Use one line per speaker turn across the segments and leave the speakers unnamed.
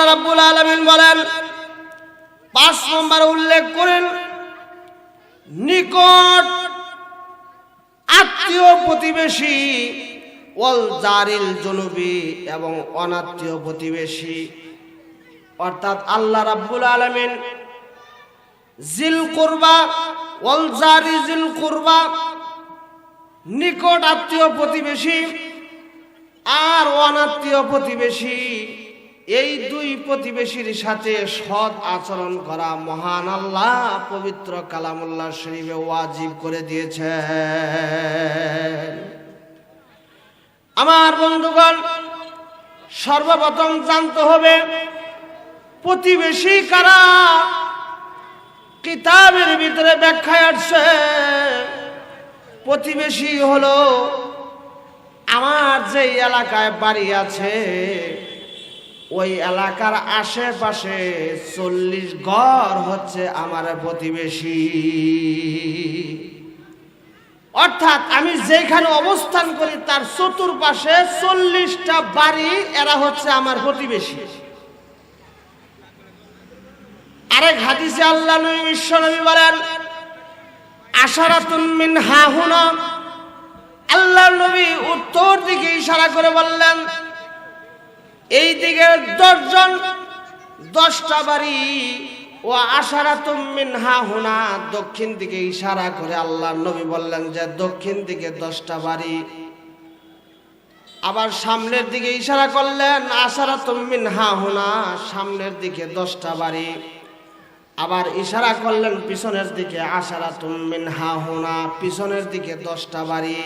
আল্লাহ রাব্বুল আলামিন বলেন, পাঁচ নম্বর উল্লেখ করেন, নিকট আত্মীয় প্রতিবেশী, ওয়াল জারিল জনুবি এবং অনাত্মীয় প্রতিবেশী, অর্থাৎ আল্লাহ রাব্বুল আলামিন জিল কুরবা ওয়াল জারি জিল কুরবা নিকট আত্মীয় প্রতিবেশী আর অনাত্মীয় প্রতিবেশী এই দুই প্রতিবেশীর সাথে সৎ আচরণ করা মহান আল্লাহ পবিত্র কালামুল্লাহ শরীফে ওয়াজিব করে দিয়েছে আমার বন্ধুগণ, সর্বপ্রথম জানতে হবে, প্রতিবেশী কারা কিতাবের ভিতরে ব্যাখ্যায় আসছে? প্রতিবেশী হলো আমার যে এলাকায় বাড়ি আছে ওই এলাকার আশেপাশে চল্লিশ ঘর হচ্ছে আমার প্রতিবেশী। অর্থাৎ আমি যেখানে অবস্থান করি, তার চতুর্পাশে চল্লিশটা বাড়ি এরা হচ্ছে আমার প্রতিবেশী। আরেক হাদিসে আল্লাহ নবী বিশ্বনবী বলেন, আশারাতুন মিন হাহুনা। আল্লাহ নবী উত্তর দিকে ইশারা করে বললেন এই দিকে দশজন, দশটা বাড়ি, ও আশারাতুম হা হাহুনা দক্ষিণ দিকে ইশারা করে আল্লাহ নবী বললেন যে দক্ষিণ দিকে দশটা বাড়ি। আবার সামনের দিকে ইশারা করলেন আশারাতুম হা হাহুনা সামনের দিকে দশটা বাড়ি। আবার ইশারা করলেন পিছনের দিকে আশারা তুমিন হাহুনা পিছনের দিকে দশটা বাড়ি।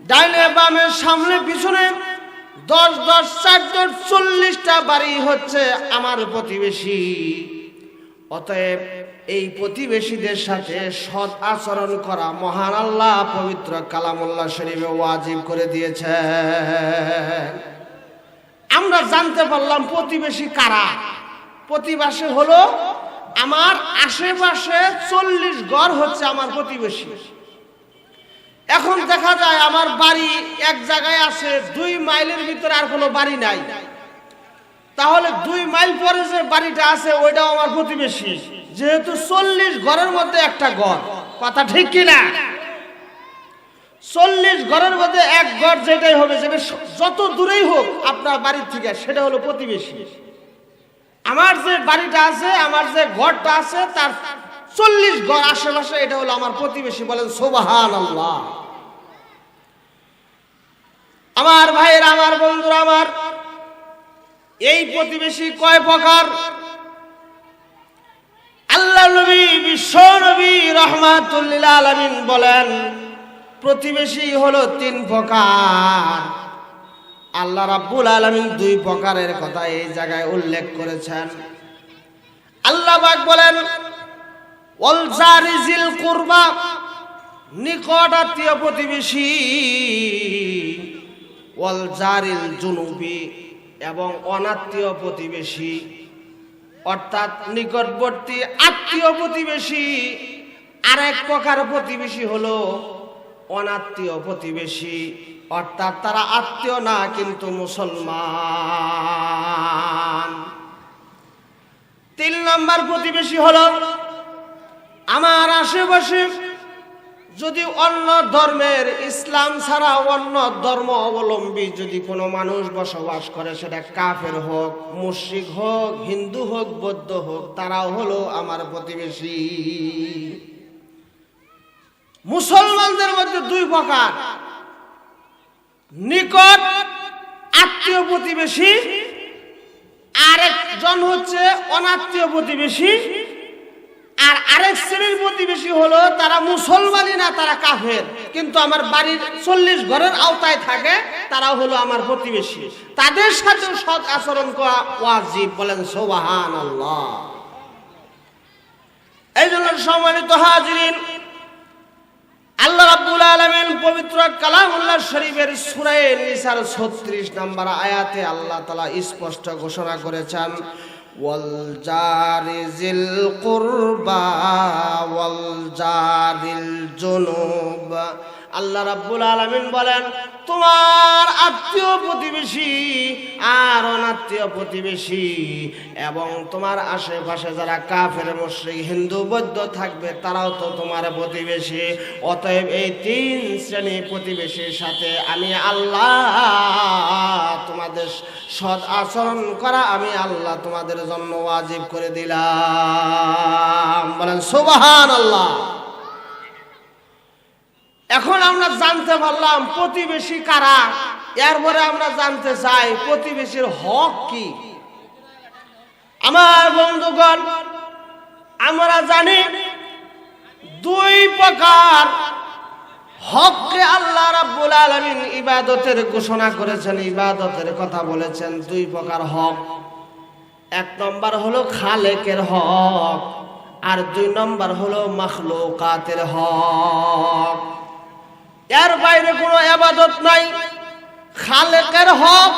ডাইনে বামে সামনে পিছনে দশ দশ দশ চল্লিশটা বাড়ি হচ্ছে আমার প্রতিবেশী। অতএব এই প্রতিবেশীদের সাথে সৎ আচরণ করা মহান আল্লাহ পবিত্র কালামুল্লাহ শরীফে ওয়াজিব করে দিয়েছে আমরা জানতে পারলাম প্রতিবেশী কারা? প্রতিবেশী হলো আমার আশেপাশে চল্লিশ গড় হচ্ছে আমার প্রতিবেশী। এখন দেখা যায় আমার বাড়ি এক জায়গায় আছে, দুই মাইলের ভিতরে আর কোনো বাড়ি নাই। তাহলে দুই মাইল পরে যে বাড়িটা আছে, ওইটাও আমার প্রতিবেশী। যেহেতু চল্লিশ ঘরের মধ্যে একটা ঘর, কথা ঠিক কিনা চল্লিশ ঘরের মধ্যে এক ঘর যেটাই হবে সেটা যত দূরেই হোক আপনার বাড়ির থেকে, সেটা হলো প্রতিবেশী। আমার যে বাড়িটা আছে, আমার যে ঘরটা আছে, তার চল্লিশ ঘর আশেপাশে এটা হলো আমার প্রতিবেশী বলেন সোবাহান আল্লাহ আমার ভাইয়ের, আমার বন্ধুরা, আমার, এই প্রতিবেশী কয় প্রকার? আল্লাহ নবী, বিশ্ব নবী রহমাতুল্লিল আলমিন বলেন, প্রতিবেশী হলো তিন প্রকার। আল্লাহ রাব্বুল আলমিন দুই প্রকারের কথা এই জায়গায় উল্লেখ করেছেন। আল্লাহ বলেন অলজারিজিল কুরবা নিকট আত্মীয় প্রতিবেশী অলজারিল জুনুবি এবং অনাত্মীয় প্রতিবেশী, অর্থাৎ নিকটবর্তী আত্মীয় প্রতিবেশী, আরেক প্রকার প্রতিবেশী হলো অনাত্মীয় প্রতিবেশী, অর্থাৎ তারা আত্মীয় না, কিন্তু মুসলমান। তিন নম্বর প্রতিবেশী হলো আমার আশেপাশে যদি অন্য ধর্মের ইসলাম ছাড়া অন্য ধর্ম অবলম্বী যদি কোনো মানুষ বসবাস করে, সেটা কাফের হোক, মুশ্রিক হোক, হিন্দু হোক, বৌদ্ধ হোক, তারাও হলো আমার প্রতিবেশী। মুসলমানদের মধ্যে দুই প্রকার। নিকট আত্মীয় প্রতিবেশী, আরেকজন হচ্ছে অনাত্মীয় প্রতিবেশী। আর আরেক শ্রেণির প্রতিবেশী হলো তারা মুসলমানই না, তারা কাফের। কিন্তু আমার বাড়ির চল্লিশ ঘরের আওতায় থাকে, তারা হলো আমার প্রতিবেশী। তাদের সাথে সৎ আচরণ করা ওয়াজিব, বলেন সোবাহান আল্লাহ এই জন্য সম্মানিত হাজিরিন, আল্লাহ রাব্বুল আলামিন পবিত্র কালামুল্লাহ শরীফের সূরা নিসার 36 নম্বর আয়াতে আল্লাহ তাআলা স্পষ্ট ঘোষণা করেছেন ওয়াল জারিজিল কুরবা ওয়াল জারিল জুনুব আল্লাহ রাব্বুল আলামিন বলেন, তোমার আত্মীয় প্রতিবেশী আর অনাত্মীয় প্রতিবেশী এবং তোমার আশেপাশে যারা কাফের, মুশরিক, হিন্দু, বৌদ্ধ থাকবে, তারাও তো তোমার প্রতিবেশী। অতএব এই তিন শ্রেণি প্রতিবেশীর সাথে আমি আল্লাহ তোমাদের সৎ আচরণ করা, আমি আল্লাহ তোমাদের জন্য ওয়াজিব করে দিলাম। বলেন সুবহান আল্লাহ এখন আমরা জানতে পারলাম প্রতিবেশী কারা? এরপরে আমরা জানতে চাই প্রতিবেশীর হক কি। আমার বন্ধুগণ, আমরা জানি দুই প্রকার হককে আল্লাহ রাব্বুল আলামিন ইবাদতের ঘোষণা করেছেন, ইবাদতের কথা বলেছেন দুই প্রকার হক। এক নম্বর হলো খালেকের হক, আর দুই নম্বর হলো মাখলুকাতের হক। এর বাইরে কোনো আবাদত নাই। খালেকের হক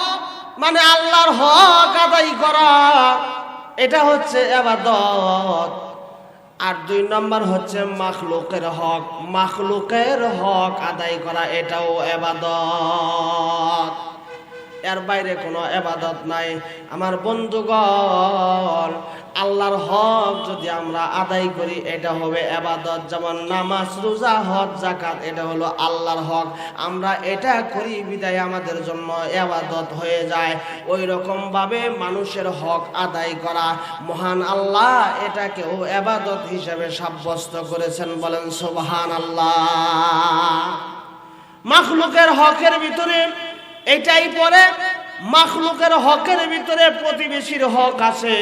মানে আল্লাহর হক আদায় করা। এটা হচ্ছে আবাদত। আর দুই নম্বর হচ্ছে মাখলুকের হক। মাখলুকের হক আদায় করা, এটাও আবাদত। এর বাইরে কোনো এবাদত নাই। আমার বন্ধুগণ আল্লাহর হক যদি আমরা আদায় করি, এটা হবে এবাদত। যেমন নামাজ, রোজা, হজ জাকাত এটা হলো আল্লাহর হক। আমরা এটা করি, বিদায় আমাদের জন্য এবাদত হয়ে যায়। ওই রকম ভাবে মানুষের হক আদায় করা। মহান আল্লাহ এটাকেও এবাদত হিসেবে সাব্যস্ত করেছেন বলেন সুবহান আল্লাহ মাখলুকের হকের ভিতরে এটাই পরে মাখলুকের হকের ভিতরে প্রতিবেশীর হক আছে।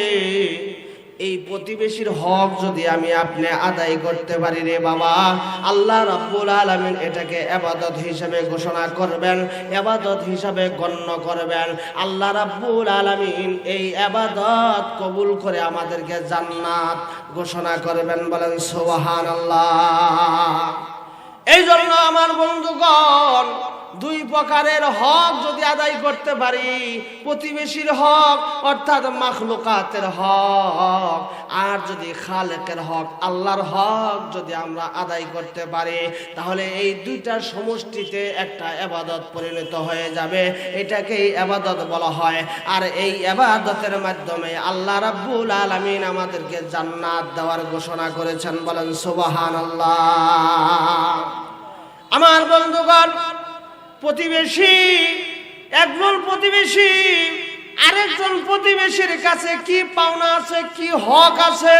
এই প্রতিবেশীর হক যদি আমি আপনি আদায় করতে পারি রে বাবা, আল্লাহ রাব্বুল আলামিন এটাকে আবাদত হিসাবে ঘোষণা করবেন আবাদত হিসাবে গণ্য করবেন। আল্লাহ রাব্বুল আলামিন এই আবাদত কবুল করে আমাদেরকে জান্নাত ঘোষণা করবেন বলেন, সুবহানাল্লাহ। এই জন্য আমার বন্ধুগণ দুই প্রকারের হক যদি আদায় করতে পারি, প্রতিবেশীর হক অর্থাৎ মাখলুকাতের হক, আর যদি খালেকের হক, আল্লাহর হক যদি আমরা আদায় করতে পারি, তাহলে এই দুইটা সমষ্টিতে একটা এবাদত পরিণত হয়ে যাবে। এটাকেই এবাদত বলা হয়। আর এই এবাদতের মাধ্যমে আল্লাহ রাব্বুল আলামিন আমাদেরকে জান্নাত দেওয়ার ঘোষণা করেছেন। বলেন সুবাহান আল্লাহ আমার বন্ধুগণ প্রতিবেশী, একজন প্রতিবেশী, আরেকজন প্রতিবেশীর কাছে কি পাওনা আছে, কি হক আছে?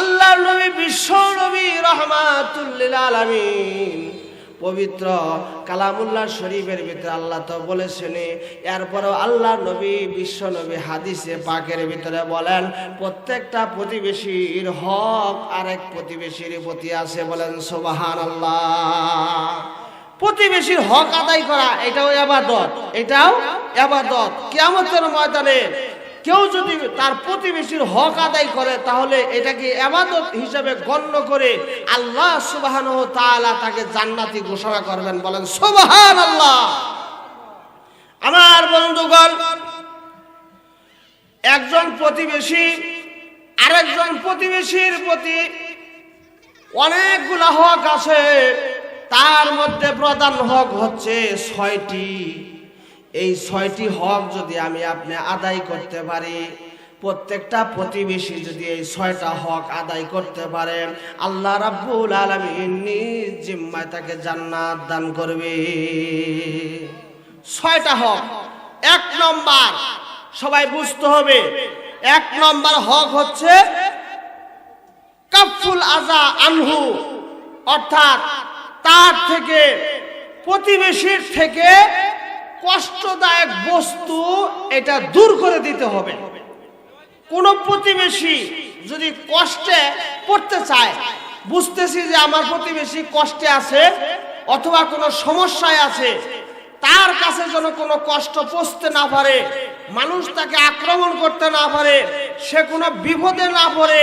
আল্লাহ নবী, বিশ্ব নবী রহমাতুল্লিল পবিত্র কালামুল্লাহ শরীফের ভিতরে আল্লাহ তো বলেছেন, এরপরও আল্লাহ নবী, বিশ্ব নবী হাদিসে পাকের ভিতরে বলেন, প্রত্যেকটা প্রতিবেশীর হক আরেক প্রতিবেশীর প্রতি আছে বলেন সোবাহান আল্লাহ প্রতিবেশীর হক আদায় করা, এটাও আবাদত এটাও আবাদত। কিয়ামতের ময়দানে কেউ যদি তার প্রতিবেশীর হক আদায় করে, তাহলে এটাকে আবাদত হিসাবে গণ্য করে আল্লাহ সুবাহান তাআলা তাকে জান্নাতি ঘোষণা করবেন, বলেন সুবাহান আল্লাহ আমার বন্ধুগণ, একজন প্রতিবেশী আরেকজন প্রতিবেশীর প্রতি অনেকগুলা হক আছে। তার মধ্যে প্রধান হক হচ্ছে ছয়টি। এই ছয়টি হক যদি আমি আপনি আদায় করতে পারি, প্রত্যেকটা প্রতিবেশী যদি এই ছয়টা হক আদায় করতে পারে আল্লাহ রাব্বুল আলামিন নিজ জিম্মায় তাকে জান্নাত দান করবে। ছয়টা হক। এক নম্বর, সবাই বুঝতে হবে, এক নম্বর হক হচ্ছে কাফুল আজা আনহু, অর্থাৎ তার থেকে, প্রতিবেশীর থেকে কষ্টদায়ক বস্তু এটা দূর করে দিতে হবে। কোন প্রতিবেশী যদি কষ্টে পড়তে চায়, বুঝতেছি যে আমার প্রতিবেশী কষ্টে আছে অথবা কোনো সমস্যায় আছে তার কাছে যেন কোনো কষ্ট পৌঁছতে না পারে, মানুষ তাকে আক্রমণ করতে না পারে, সে কোনো বিপদে না পড়ে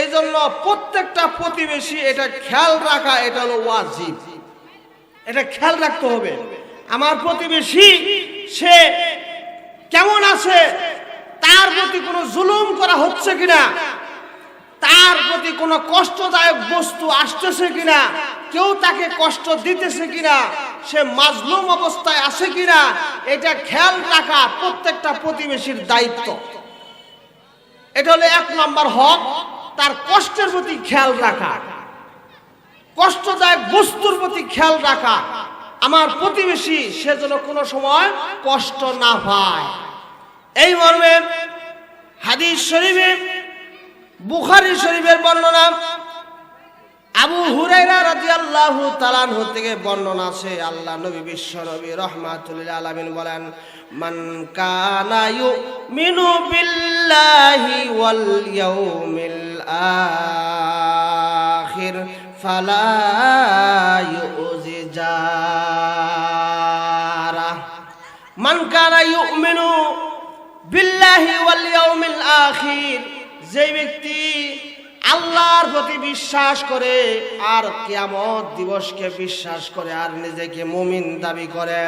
এই জন্য প্রত্যেকটা প্রতিবেশী এটা খেয়াল রাখা, এটা হলো ওয়াজিব। এটা খেয়াল রাখতে হবে। আমার প্রতিবেশী, সে কেমন আছে? তার প্রতি কোনো জুলুম করা হচ্ছে কিনা? তার প্রতি কোনো কষ্টদায়ক বস্তু আসতেছে কিনা? কেউ তাকে কষ্ট দিতেছে কিনা? সে মাজলুম অবস্থায় আছে কিনা, এটা খেয়াল রাখা প্রত্যেকটা প্রতিবেশীর দায়িত্ব। এটা হলো এক নম্বর হক, তার কষ্টের প্রতি খেয়াল রাখা। কষ্টদায়ক বস্তুর প্রতি খেয়াল রাখা। আমার প্রতিবেশী, সে যেন কোনো সময় কষ্ট না পায়। এই মর্মে হাদিস শরীফে, বুখারি শরীফের বর্ণনা আবু হুরাইরা রাদিয়াল্লাহু তাআলাহু থেকে বর্ণনা আছে, আল্লাহ নবী বিশ্ব নবী রহমাতুল আলামিন বলেন, মান কানা ইউমিনু বিল্লাহি ওয়াল ইয়াউমিল আখির ফালা ইউজি জারা মান কানা ইউমিনু বিল্লাহি ওয়াল ইয়াউমিল আখির যে ব্যক্তি আল্লাহর প্রতি বিশ্বাস করে আর কিয়ামত দিবসকে বিশ্বাস করে আর নিজেকে মুমিন দাবি করে।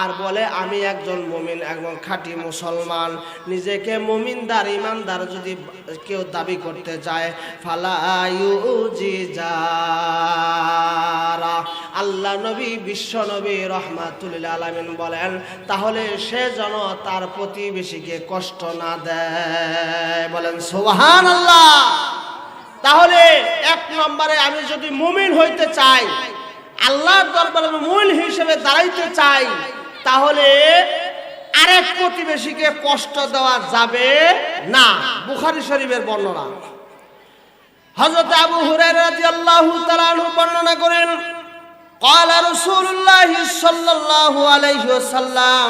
আর বলে, আমি একজন মুমিন, একজন খাঁটি মুসলমান। নিজেকে মুমিনদার, ইমানদার যদি কেউ দাবি করতে চায় ফালাইউজি যারা আল্লাহ নবী, বিশ্ব নবী রহমাতুল্লাহ আলামিন বলেন, তাহলে সে যেন তার প্রতিবেশীকে কষ্ট না দেয়। বলেন সোহান আল্লাহ তাহলে এক নম্বরে আমি যদি মুমিন হইতে চাই আল্লাহর দরবারে মুমিন হিসেবে দাঁড়াইতে চাই তাহলে আরেক প্রতিবেশীকে কষ্ট দেওয়া যাবে না বুখারি শরীফের বর্ণনা হযরত আবু হুরায়রা রাদিয়াল্লাহু তাআলা আনহু বর্ণনা করেন قال رسول الله صلى الله عليه وسلم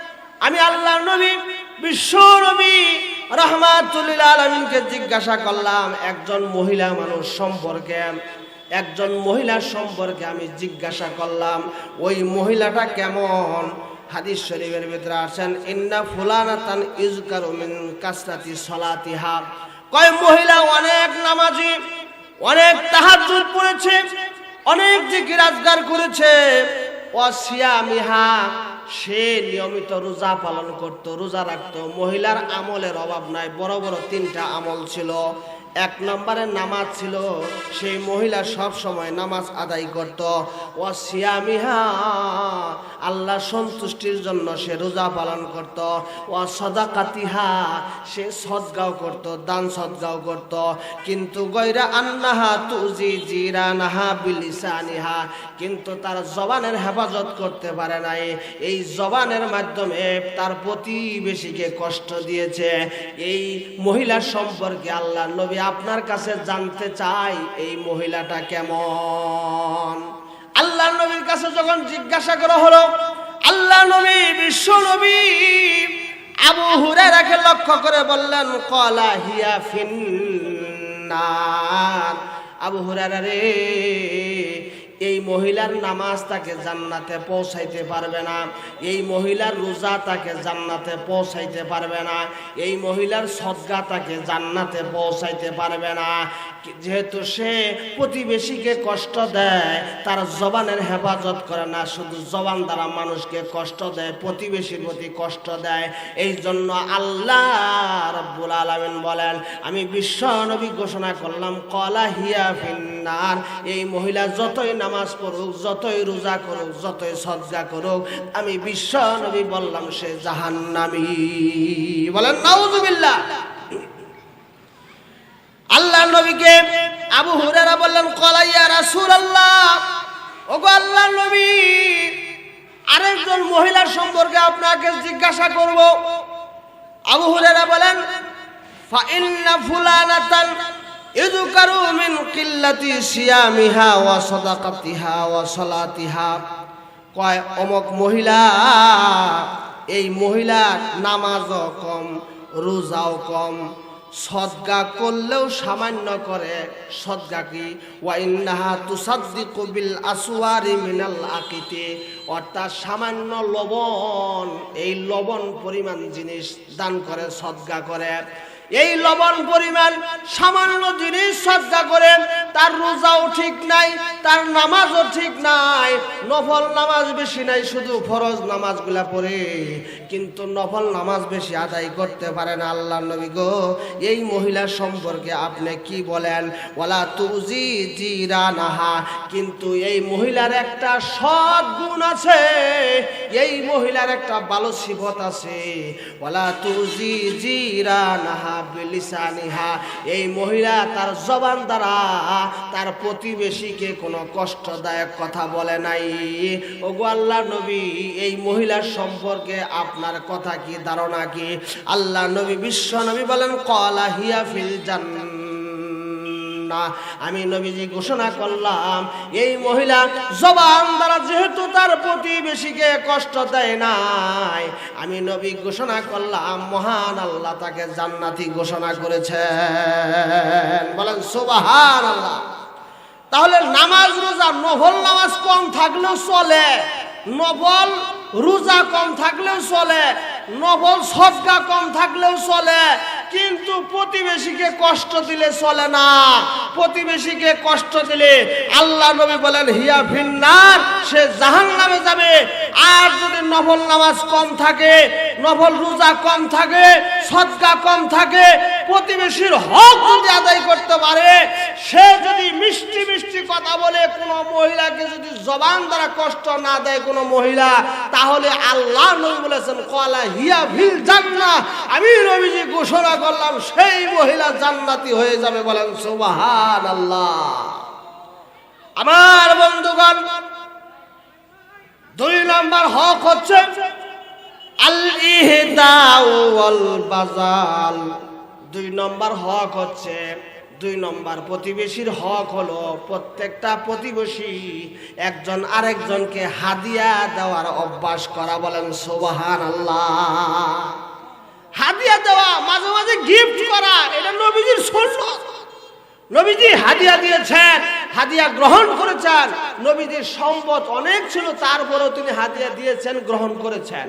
আমি আল্লাহ নবী, বিশ্ব নবী, রহমাতুল্লিল আলমিনকে জিজ্ঞাসা করলাম, একজন মহিলা মানুষ সম্পর্কে, একজন মহিলার সম্পর্কে আমি জিজ্ঞাসা করলাম, ওই মহিলাটা কেমন? হাদিস শরীফের ভিতরে আছেন ইন্না ফুলানাতান ইজকারু মিন কাসরাতি সলাতিহা। কয়, মহিলা অনেক নামাজি, অনেক তাহাজ্জুদ পড়েছে, অনেক জিকির আজগার করেছে। অসিয়ামিহা সে নিয়মিত রোজা পালন করত, রোজা রাখত। মহিলার আমলের অভাব নাই, বড় বড় তিনটা আমল ছিল। এক নম্বরে নামাজ ছিল, সেই মহিলা সব সময় নামাজ আদায় করত। ও সিয়ামিহা আল্লাহ সন্তুষ্টির জন্য সে রোজা পালন করত। ও সদাকাতিহা সে সদগাও করত, দান সদগাও করত। কিন্তু গৈরা আন্নাহা তুজি জিরা নাহা বিলিসানিহা, কিন্তু তার জবানের হেফাজত করতে পারে নাই। এই জবানের মাধ্যমে তার প্রতিবেশীকে কষ্ট দিয়েছে। এই মহিলার সম্পর্কে আল্লাহ নবী আপনার কাছে জানতে চাই এই মহিলাটা কেমন? আল্লাহ নবীর কাছে যখন জিজ্ঞাসা করা হলো আল্লাহ নবী, বিশ্ব নবী, আবু হুরায়রাকে লক্ষ্য করে বললেন কলা হিয়া ফিন্নার। আবু হুরারা রে এই মহিলার নামাজ তাকে জান্নাতে পৌঁছাইতে পারবে না, এই মহিলার রোজা তাকে জান্নাতে পৌঁছাইতে পারবে না, এই মহিলার সদ্গা তাকে জান্নাতে পৌঁছাইতে পারবে না। যেহেতু সে প্রতিবেশীকে কষ্ট দেয়, তার জবানের হেফাজত করে না, শুধু জবান দ্বারা মানুষকে কষ্ট দেয়, প্রতিবেশীর প্রতি কষ্ট দেয়, এই জন্য আল্লাহ রব্বুল আলমিন বলেন, আমি বিশ্ব নবী ঘোষণা করলাম, কলা হিয়া ফিন্নার, এই মহিলা যতই নামাজ পড়ুক, যতই রোজা করুক, যতই সজ্জা করুক, আমি বিশ্ব নবী বললাম, সে জাহান্নামী। বলেন, নাউজুবিল্লাহ। আল্লাহ নবীকে আবু হুরেরা বললেন কলাইয়া রাসূলুল্লাহ। ওগো আল্লাহ নবী, আরেকজন মহিলার সম্পর্কে আপনাকে জিজ্ঞাসা করব। আবু হুরেরা বলেন, ফা ইন্না ফুলানাতান ইযকারু মিন কিল্লাতি সিয়ামিহা ওয়া সাদাকাতিহা ওয়া কয় মহিলা, এই কম, রোজাও কম। সদগা করলেও সামান্য করে, সদগা কি? মিনাল আকিতে। অর্থাৎ সামান্য লবণ, এই লবণ পরিমাণ জিনিস দান করে, সদগা করে। এই লবণ পরিমাণ সামান্য জিনিস সজ্জা করেন তার রোজাও ঠিক নাই, তার নামাজও ঠিক নাই। নফল নামাজ বেশি নাই, শুধু ফরজ নামাজগুলা পড়ে। কিন্তু নফল নামাজ বেশি আদায় করতে পারে না আল্লাহ নবী গো। এই মহিলা সম্পর্কে আপনি কি বলেন? ওলা তুজি জিরা নাহা। কিন্তু এই মহিলার একটা সৎ গুণ আছে। এই মহিলার একটা ভালো সিফত আছে। ওলা তুজি জিরা নাহা। এই মহিলা তার জবান দ্বারা তার প্রতিবেশীকে কোনো কষ্টদায়ক কথা বলে নাই। ওগো আল্লাহ নবী, এই মহিলার সম্পর্কে আপনার কথা কি, ধারণা কি? আল্লাহ নবী বিশ্ব নবী বলেন, কলা হিয়া ফিল জান্নাহ আমি নবীজি ঘোষণা করলাম, এই মহিলা জবান দ্বারা যেহেতু তার প্রতিবেশীকে কষ্ট দেয় নাই, আমি নবী ঘোষণা করলাম, মহান আল্লাহ তাকে জান্নাতি ঘোষণা করেছেন। বলেন সুবাহান আল্লাহ তাহলে নামাজ, রোজা, নফল নামাজ কম থাকলেও চলে, নফল রোজা কম থাকলেও চলে, নফল সদকা কম থাকলেও চলে কিন্তু প্রতিবেশীকে কষ্ট দিলে চলে না। প্রতিবেশীকে কষ্ট দিলে আল্লাহ নবী বলেন, হিয়া ভিন্নার সে জাহান নামে যাবে। আর যদি নফল নামাজ কম থাকে, নফল রোজা কম থাকে সৎকা কম থাকে প্রতিবেশীর হক যদি আদায় করতে পারে, সে যদি মিষ্টি মিষ্টি কথা বলে, কোনো মহিলাকে যদি জবান দ্বারা কষ্ট না দেয় কোনো মহিলা, তাহলে আল্লাহ নবী বলেছেন, কলা হিয়া ভিল জান্না আমি নবীজি ঘোষণা করলাম, সেই মহিলা জান্নাতি হয়ে যাবে বলেন সুবাহান আল্লাহ আমার বন্ধুগণ, দুই নাম্বার হক হচ্ছে আল ইহদাউ ওয়াল বাজাল দুই নম্বর হক হচ্ছে, দুই নম্বর প্রতিবেশীর হক হলো প্রত্যেকটা প্রতিবেশী একজন আরেকজনকে হাদিয়া দেওয়ার অভ্যাস করা বলেন সোবাহান আল্লাহ হাদিয়া দেওয়া, মাঝে মাঝে গিফট করা, এটা নবীজির সুন্নত। নবীজি হাদিয়া দিয়েছেন, হাদিয়া গ্রহণ করেছেন, নবীজির সম্পদ অনেক ছিল, তারপরেও তিনি হাদিয়া দিয়েছেন, গ্রহণ করেছেন।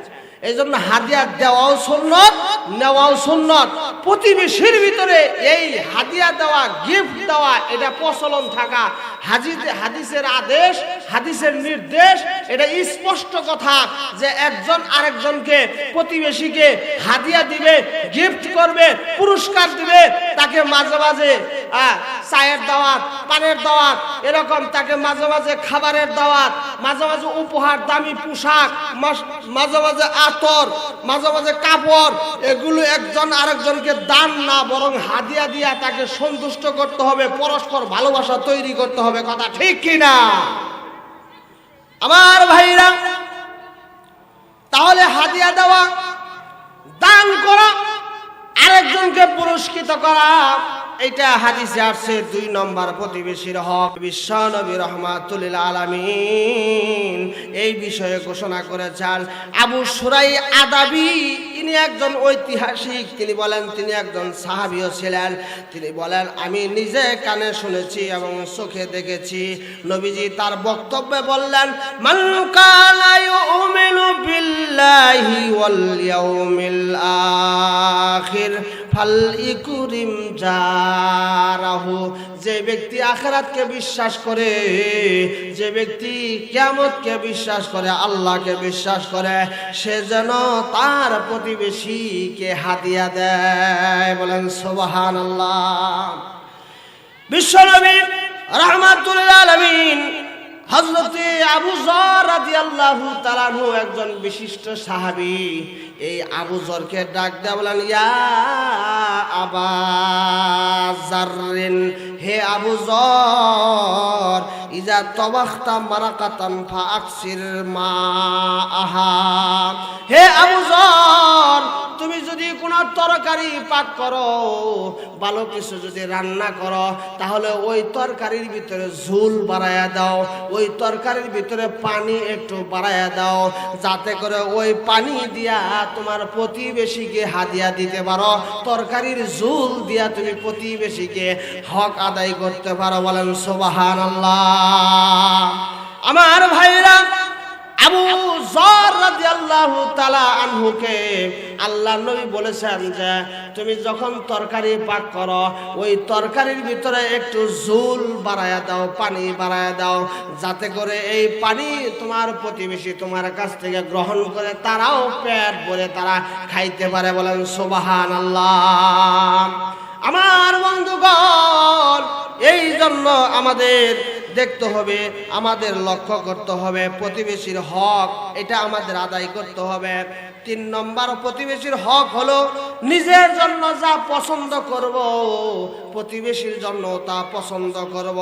এই জন্য হাদিয়া দেওয়াও সুন্নত, নেওয়াও সুন্নত। প্রতিবেশীর ভিতরে এই হাদিয়া দেওয়া, গিফট দেওয়া, এটা প্রচলন থাকা। হাজিতে হাদিসের আদেশ, হাদিসের নির্দেশ, এটা স্পষ্ট কথা যে একজন আরেকজনকে, প্রতিবেশীকে হাদিয়া দিবে, গিফট করবে, পুরস্কার দিবে, তাকে মাঝে মাঝে চায়ের দাওয়াত, পানের দাওয়াত, এরকম তাকে মাঝে মাঝে খাবারের দাওয়াত মাঝে মাঝে উপহার, দামি পোশাক মাঝে মাঝে আতর, মাঝে মাঝে কাপড়, এগুলো একজন আরেকজনকে দান না, বরং হাদিয়া দিয়া তাকে সন্তুষ্ট করতে হবে, পরস্পর ভালোবাসা তৈরি করতে হবে, কথা ঠিক কিনা? আমার ভাইরা, তাহলে হাদিয়া দেওয়া, দান করা, আরেকজনকে পুরস্কৃত করা এটা হাদিসে আসছে দুই নম্বর প্রতিবেশীর হক। বিশ্ব নবী রহমাতুল আলামিন এই বিষয়ে ঘোষণা করেছেন। আবু সুরাই আদাবি, ইনি একজন ঐতিহাসিক, তিনি বলেন তিনি একজন সাহাবিও ছিলেন। তিনি বলেন, আমি নিজে কানে শুনেছি এবং চোখে দেখেছি। নবীজি তার বক্তব্যে বললেন বিল্লাহি ওয়াল ইয়াউমিল আখির। ফাল ইকুরিম জারাহু। যে ব্যক্তি আখেরাতকে বিশ্বাস করে, যে ব্যক্তি কিয়ামতকে বিশ্বাস করে, আল্লাহকে বিশ্বাস করে, সে যেন তার প্রতিবেশীকে হাদিয়া দেয়। বলেন সোবাহান আল্লাহ বিশ্বনবী রহমাতুল্লাহ আলমিন হজরতে আবু জর রাদিয়াল্লাহু তাআলাহু একজন বিশিষ্ট সাহাবী এই আবু জরকে ডাক দেয়া বলেন ইয়া আবা জারিন হে আবু জর ইজা তবাখতা মারাকাতান ফা আকসির মা আহা হে আবু জর, তুমি যদি কোনো তরকারি পাক করো, ভালো কিছু যদি রান্না করো, তাহলে ওই তরকারির ভিতরে ঝুল বাড়াইয়া দাও, ওই তরকারির ভিতরে পানি একটু বাড়াইয়া দাও, যাতে করে ওই পানি দিয়া তোমার প্রতিবেশীকে হাদিয়া দিতে পারো, তরকারির ঝুল দিয়া তুমি প্রতিবেশীকে হক আদায় করতে পারো বলেন সোবাহান আমার ভাইরা আবু জর রাদিয়াল্লাহু তাআলা আনহুকে আল্লাহ নবী বলেছেন যে, তুমি যখন তরকারি পাক করো, ওই তরকারির ভিতরে একটু ঝুল বাড়ায়া দাও, পানি বাড়ায়া দাও, যাতে করে এই পানি তোমার প্রতিবেশী তোমার কাছ থেকে গ্রহণ করে তারাও পেট ভরে তারা খাইতে পারে বলেন সুবাহান আল্লাহ আমার বন্ধুগণ, এই জন্য আমাদের দেখতে হবে, আমাদের লক্ষ্য করতে হবে, প্রতিবেশীর হক, এটা আমাদের আদায় করতে হবে। তিন নম্বর প্রতিবেশীর হক হলো নিজের জন্য যা পছন্দ করব, প্রতিবেশীর জন্য তা পছন্দ করব।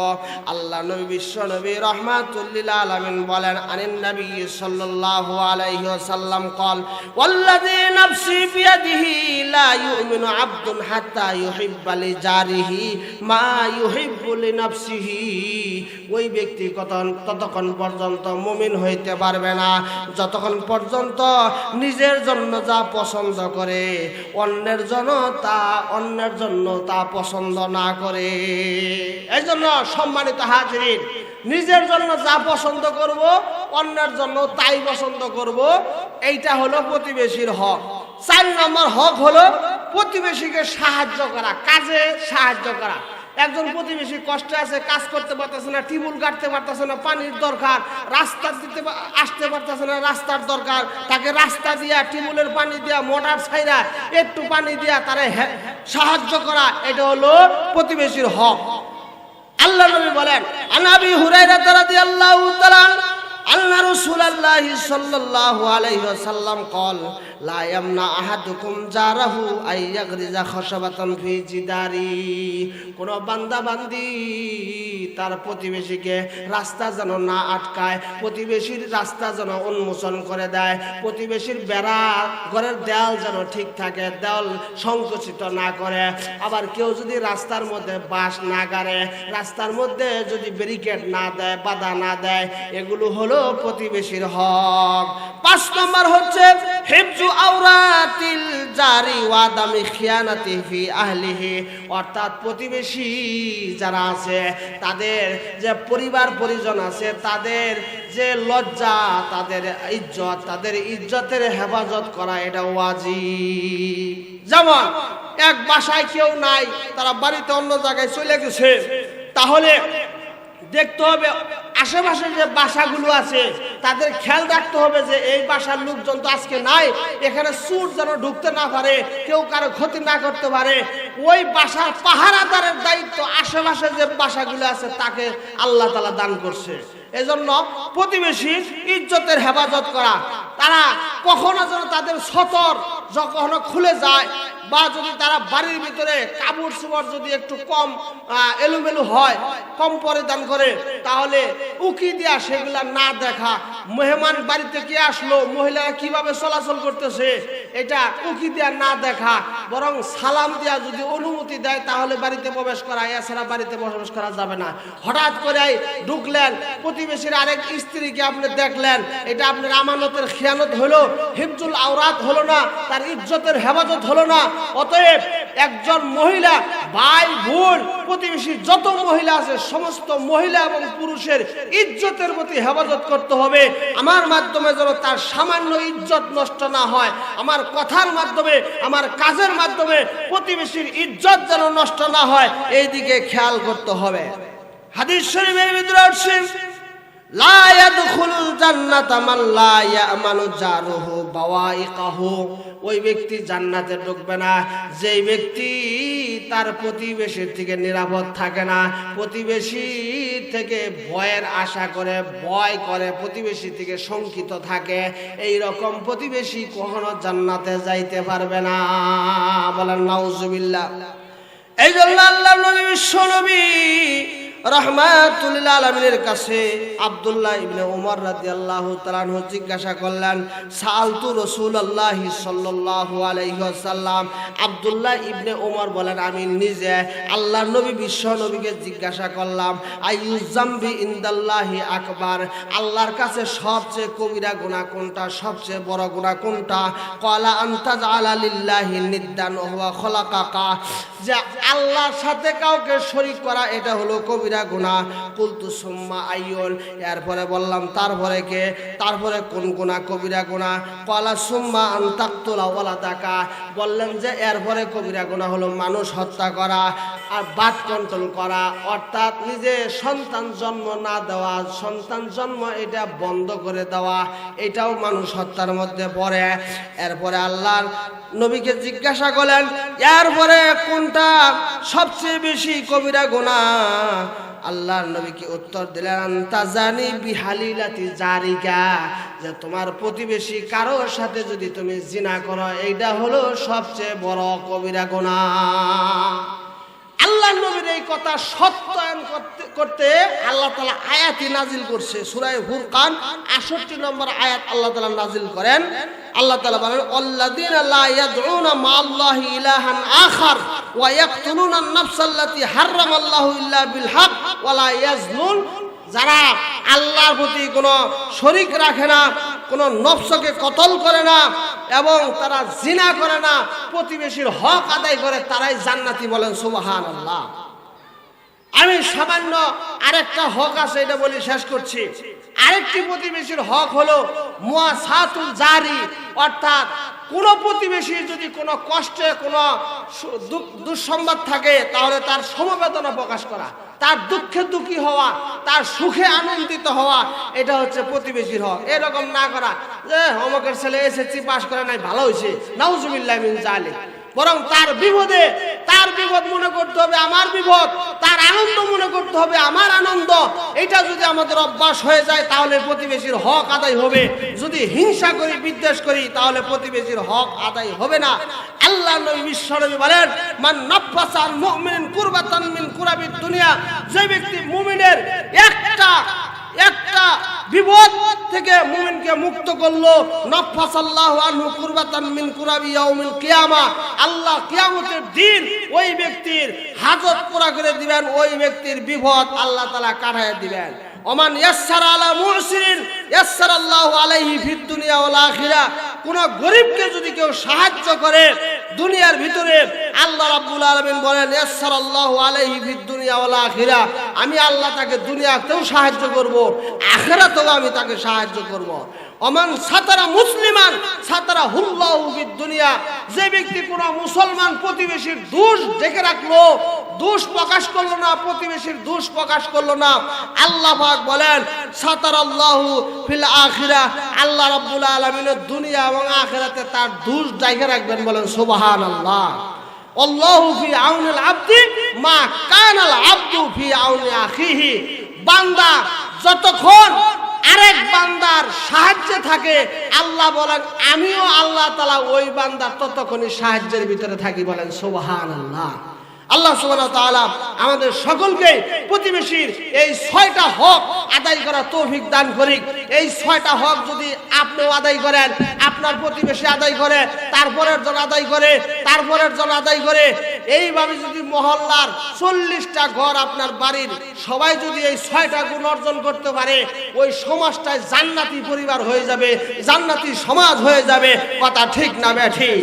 আল্লাহ নবী, বিশ্ব নবী রহমাতুল্লিল আলমিন বলেন, আনিন নবী সাল্লাহ আলাইহি সাল্লাম কল, ওয়াল্লাযী নাফসি বিয়াদিহি লা ইউমিনু হাত্তা ইউহিব্বা লি জারিহি মা ইউহিব্বু লি নাফসিহি ওই ব্যক্তি ততক্ষণ পর্যন্ত মুমিন হইতে পারবে না। যতক্ষণ পর্যন্ত নিজের জন্য যা পছন্দ করে, অন্যের জন্য তা, অন্যের জন্য তা পছন্দ না করে। এই জন্য সম্মানিত হাজির নিজের জন্য যা পছন্দ করব, অন্যের জন্য তাই পছন্দ করব। এইটা হলো প্রতিবেশীর হক। চার নম্বর হক হলো প্রতিবেশীকে সাহায্য করা, কাজে সাহায্য করা। একজন প্রতিবেশী কষ্টে আছে, কাজ করতে পারতেছে না টিবুল কাটতে পারতেছে না, পানির দরকার, রাস্তা দিতে আসতে পারতেছে না, রাস্তার দরকার। তাকে রাস্তা দিয়া টিবুলের পানি দিয়া, মোটর ছাইরা একটু পানি দিয়া তারে সাহায্য করা, এটা হলো প্রতিবেশীর হক। আল্লাহ নবী বলেন আনাবি হুরাইরা তারা দিয়ে আল্লাহ আল্লাহ রসুল আল্লাহ সাল্লাহ আলাইহি সাল্লাম কল তার প্রতিবেশীকে রাস্তা যেন না আটকায়, প্রতিবেশীর রাস্তা যেন উন্মোচন করে দেয়, প্রতিবেশীর ঘরের দেয়াল যেন ঠিক থাকে, দেয়াল সংকুচিত না করে। আবার কেউ যদি রাস্তার মধ্যে বাস না গাড়ে, রাস্তার মধ্যে যদি ব্যারিকেড না দেয়, বাধা না দেয়, এগুলো হলো প্রতিবেশীর হক। পাঁচ নম্বর হচ্ছে হেফজু আওরাতিল জারি ওয়াদামি খিয়ানাতি ফি আহলিহি। অর্থাৎ প্রতিবেশী যারা আছে, তাদের যে পরিবার পরিজন আছে, তাদের যে লজ্জা, তাদের ইজ্জত, তাদের ইজ্জতের হেফাজত করা এটা ওয়াজিব। যেমন, এক বাসায় কেউ নাই, তারা বাড়িতে অন্য জায়গায় চলে গেছে, তাহলে দেখতে হবে আশেপাশে যে বাসাগুলো আছে, তাদের খেয়াল রাখতে হবে যে এই বাসার লোকজন তো আজকে নাই। এখানে সুর যেন ঢুকতে না পারে, কেউ কারও ক্ষতি না করতে পারে। ওই বাসার পাহারাদারের দায়িত্ব আশেপাশে যে বাসাগুলো আছে, তাকে আল্লাহ তালা দান করছে। এজন্য প্রতিবেশীর ইজ্জতের হেফাজত করা। তারা কখনো যেন তাদের সতর যখন খুলে যায় বা যদি তারা বাড়ির ভিতরে কাপড় চুপড় যদি একটু কম এলোমেলো হয়, কম পরিধান করে, তাহলে উকি দিয়া সেগুলা না দেখা মেহমান বাড়িতে কে আসলো? মহিলারা কীভাবে চলাচল করতেছে? এটা উকি দিয়া না দেখা, বরং সালাম দিয়া যদি অনুমতি দেয়, তাহলে বাড়িতে প্রবেশ করা, এছাড়া বাড়িতে প্রবেশ করা যাবে না। হঠাৎ করে ঢুকলেন, প্রতিবেশীর আরেক স্ত্রীকে আপনি দেখলেন, এটা আপনার আমানতের খেয়ানত হলো, হিফজুল আওরাত হলো না, তার ইজ্জতের হেফাজত হলো না। অতএব একজন মহিলা, ভাই, বোন প্রতিবেশী যত মহিলা আছে, সমস্ত মহিলা এবং পুরুষের ইজ্জতের প্রতি হেফাজত করতে হবে। আমার মাধ্যমে যেন তার সামান্য ইজ্জত নষ্ট না হয়, আমার কথার মাধ্যমে, আমার কাজের মাধ্যমে প্রতিবেশীর ইজ্জত যেন নষ্ট না হয় এই দিকে খেয়াল করতে হবে। হাদিস শরীফের ভিতরে আসছে ওই ব্যক্তি জান্নাতে ঢুকবে না। যেই ব্যক্তি তার প্রতিবেশীর থেকে নিরাপদ থাকে না, প্রতিবেশী থেকে ভয়ের আশা করে, ভয় করে, প্রতিবেশী থেকে শঙ্কিত থাকে এই রকম প্রতিবেশী কখনো জান্নাতে যাইতে পারবে না। বলেন, নাউজুবিল্লাহ। এই জন্য আল্লাহ নবী, বিশ্ব নবী রহমাতুল্লাহ আলমিনের কাছে আবদুল্লাহ ইবনে উমর রাদিয়াল্লাহু তাআলা জিজ্ঞাসা করলেন, সালতু আলাইহি ওয়াসাল্লাম। আবদুল্লাহ ইবনে উমর বলেন, আমি নিজে আল্লাহর নবী, বিশ্ব নবীকে জিজ্ঞাসা করলাম ইনদাল্লাহি আকবার? আল্লাহর কাছে সবচেয়ে কবিরা গুনাহ কোনটা? সবচেয়ে বড় গুনাহ কোনটা? কলা আন্তাজ আলা লিল্লাহি নিদ্দান ওয়া যে আল্লাহর সাথে কাউকে শরীক করা, এটা হলো কবিরা গুনাহ। কুলতু সুম্মা আইয়ল। এরপরে বললাম, তারপরে কে? তারপরে কোন গুণা কবিরা গুণা কলা সুম্মা আন্তাক্তলা ওয়ালা দাকা বললেন যে, এরপরে কবিরা গুণা হলো মানুষ হত্যা করা। আর বাদ কন্ট্রোল করা, অর্থাৎ নিজে সন্তান জন্ম না দেওয়া, সন্তান জন্ম এটা বন্ধ করে দেওয়া, এটাও মানুষ হত্যার মধ্যে পড়ে। এরপরে আল্লাহর নবীকে জিজ্ঞাসা করলেন, এরপরে কোনটা সবচেয়ে বেশি কবিরা গোনা আল্লাহর নবীকে উত্তর দিলেন তাজানি বিহালিলাতি জারিকা, যে তোমার প্রতিবেশী কারোর সাথে যদি তুমি জিনা করো, এইটা হলো সবচেয়ে বড় কবিরা গোনা আল্লাহ নবীর এই কথা সত্যায়ন করতে করতে আল্লাহ তালা আয়াতি নাজিল করছে। সুরাই হুরকান আষট্টি নম্বর আয়াত আল্লাহ তালা নাজিল করেন। আল্লাহ তালা বলেন আল্লাদিন লা ইয়াদউনা মাআল্লাহি ইলাহান আখার ওয়া ইয়াকতুলুনা আন-নাফসাল্লাতী হাররামাল্লাহু ইল্লা বিল হক ওয়া লা ইয়াজনুন। যারা আল্লাহর প্রতি কোনো শরিক রাখে না, কোনো নফসকে কতল করে না এবং তারা জিনা করে না, প্রতিবেশীর হক আদায় করে, তারাই জান্নাতি বলেন সুবাহান আল্লাহ আমি সামান্য আরেকটা হক আছে, এটা বলি, শেষ করছি। আরেকটি প্রতিবেশীর হক হলো মুয়াসাতুল জারি, অর্থাৎ কোন প্রতিবেশী যদি কোনো কষ্টে, কোনো দুঃসংবাদ থাকে, তাহলে তার সমবেদনা প্রকাশ করা, তার দুঃখে দুঃখী হওয়া, তার সুখে আনন্দিত হওয়া, এটা হচ্ছে প্রতিবেশীর হক। এরকম না করা যে অমকের ছেলে এসএসসি পাশ করে নাই, ভালো হয়েছে। নাউজুবিল্লাহ মিন জালিক বরং তার বিপদে, তার বিপদ মনে করতে হবে আমার বিপদ, তার আনন্দ মনে করতে হবে আমার আনন্দ। এটা যদি আমাদের অভ্যাস হয়ে যায়, তাহলে প্রতিবেশীর হক আদায় হবে। যদি হিংসা করি, বিদ্বেষ করি, তাহলে প্রতিবেশীর হক আদায় হবে না। আল্লাহ নবী বিশ্বনবী বলেন, মান নাফাসান মুমিনিন কুরবাতান মিন কুরাবিদ দুনিয়া। যে ব্যক্তি মুমিনের একটা একটা বিপদ থেকে মুমিনকে মুক্ত করল। নফাসাল্লাহু আনহু কুরবাতান মিন কুরাবি ইয়াউমিল কিয়ামা। আল্লাহ কিয়ামতের দিন ওই ব্যক্তির হাজত পুরা করে দিবেন, ওই ব্যক্তির বিপদ আল্লাহ তাআলা কাটায় দিবেন। ওমান ইয়াসসার আলা মুহসিনিন, ইয়াসসার আল্লাহু আলাইহি ফিদ দুনিয়া ওয়াল আখিরা। কোন গরিবকে যদি কেউ সাহায্য করে দুনিয়ার ভিতরে, আল্লাহ রাব্বুল আলামিন বলেন, ইয়াসসার আল্লাহু আলাইহি ফিদ দুনিয়া ওয়াল আখিরা। আমি আল্লাহ তাকে দুনিয়াতেও সাহায্য করব, আখিরাতেও আমি তাকে সাহায্য করব। অমান সাতারা মুসলিমান, সাতারা হুল্লাহু ফিদ দুনিয়া। যে ব্যক্তি কোন মুসলমান প্রতিবেশীর দোষ দেখে রাখল, দোষ প্রকাশ করল না, প্রতিবেশীর দোষ প্রকাশ করল না, আল্লাহ পাক বলেন সাতার আল্লাহু ফিল আখিরা, আল্লাহ রাব্বুল আলামিনের দুনিয়া এবং আখিরাতে তার দোষ দেখে রাখবেন, বলেন সুবহানাল্লাহ। আল্লাহু ফি আউনিল আবদি মা কানাল আবদু ফি আউনি আখিহি। বান্দা যতক্ষণ আরেক বান্দার সাহায্যে থাকে। আল্লাহ বলেন, আমিও আল্লাহ তালা ওই বান্দার ততক্ষণই সাহায্যের ভিতরে থাকি। বলেন সোহান আল্লাহ আল্লাহ ওয়া তাআলা আমাদের সকলকে প্রতিবেশীর এই ছয়টা হক আদায় করা তৌফিক দান করিক। এই ছয়টা হক যদি আপনিও আদায় করেন, আপনার প্রতিবেশী আদায় করে তারপরের জন আদায় করে তারপরের জন আদায় করে, এইভাবে যদি মহল্লার চল্লিশটা ঘর আপনার বাড়ির সবাই যদি এই ছয়টা গুণ অর্জন করতে পারে, ওই সমাজটায় জান্নাতি পরিবার হয়ে যাবে, জান্নাতি সমাজ হয়ে যাবে। কথা ঠিক না ব্যাঠিক